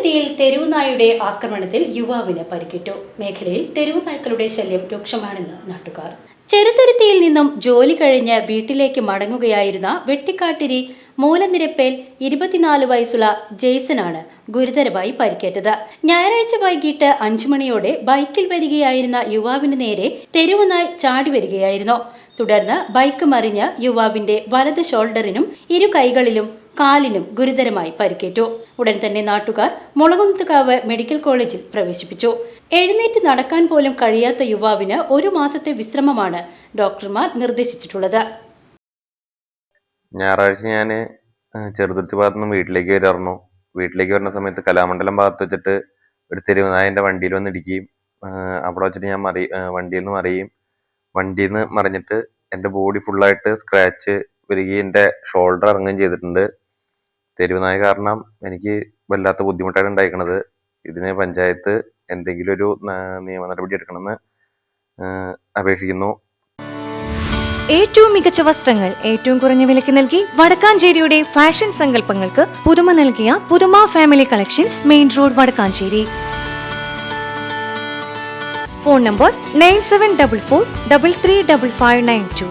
ചെറുതുരുത്തിയിൽ തെരുവുനായുടെ ആക്രമണത്തിൽ യുവാവിന് പരിക്കേറ്റു. മേഖലയിൽ തെരുവുനായ്ക്കളുടെ ശല്യം രൂക്ഷമാണെന്ന് നാട്ടുകാർ. ചെറുതുരുത്തിയിൽ നിന്നും ജോലി കഴിഞ്ഞ് വീട്ടിലേക്ക് മടങ്ങുകയായിരുന്ന വെട്ടിക്കാട്ടിരി മൂലനിരപ്പേൽ ഇരുപത്തിനാല് വയസ്സുള്ള ജെയ്സനാണ് ഗുരുതരമായി പരിക്കേറ്റത്. ഞായറാഴ്ച വൈകിട്ട് അഞ്ചു മണിയോടെ ബൈക്കിൽ വരികയായിരുന്ന യുവാവിന് നേരെ തെരുവുനായി ചാടി വരികയായിരുന്നു. തുടർന്ന് ബൈക്ക് മറിഞ്ഞ് യുവാവിന്റെ വലത് ഷോൾഡറിനും ഇരു കൈകളിലും കാലിനും ഗുരുതരമായി പരിക്കേറ്റു. ഉടൻ തന്നെ നാട്ടുകാർ മുളകുന്നത്തുകാവ് മെഡിക്കൽ കോളേജിൽ പ്രവേശിപ്പിച്ചു. എഴുന്നേറ്റ് നടക്കാൻ പോലും കഴിയാത്ത യുവാവിന് ഒരു മാസത്തെ വിശ്രമമാണ് ഡോക്ടർമാർ നിർദ്ദേശിച്ചിട്ടുള്ളത്. ഞായറാഴ്ച ഞാൻ ചെറുതുരുത്തി ഭാഗത്തു നിന്ന് വീട്ടിലേക്ക് വരായിരുന്നു വീട്ടിലേക്ക് വരുന്ന സമയത്ത് കലാമണ്ഡലം ഭാഗത്ത് വെച്ചിട്ട് ഒരു തെരുവുനായന്റെ വണ്ടിയിൽ വന്ന് ഇടിക്കുകയും അവിടെ വെച്ചിട്ട് ഞാൻ മറി വണ്ടിയിൽ നിന്ന് മറിയും വണ്ടിയിൽ നിന്ന് മറിഞ്ഞിട്ട് എന്റെ ബോഡി ഫുള്ളായിട്ട് സ്ക്രാച്ച് വരികയും എന്റെ ഷോൾഡർ ഇറങ്ങുകയും ചെയ്തിട്ടുണ്ട്. തെരുവുനായ കാരണം എനിക്ക് വല്ലാത്ത ബുദ്ധിമുട്ടാണ് ഉണ്ടായിരിക്കണത് ഇതിന് പഞ്ചായത്ത് എന്തെങ്കിലും ഒരു നിയമ നടപടി എടുക്കണമെന്ന് അപേക്ഷിക്കുന്നു. ഏറ്റവും മികച്ച വസ്ത്രങ്ങൾ ഏറ്റവും കുറഞ്ഞ വിലയ്ക്ക് നൽകി വടക്കാഞ്ചേരിയുടെ ഫാഷൻ സങ്കല്പങ്ങൾക്ക് പുതുമ നൽകിയ പുതുമ family collections main road Vadakkanchery. Phone number nine seven double four double three double five nine two.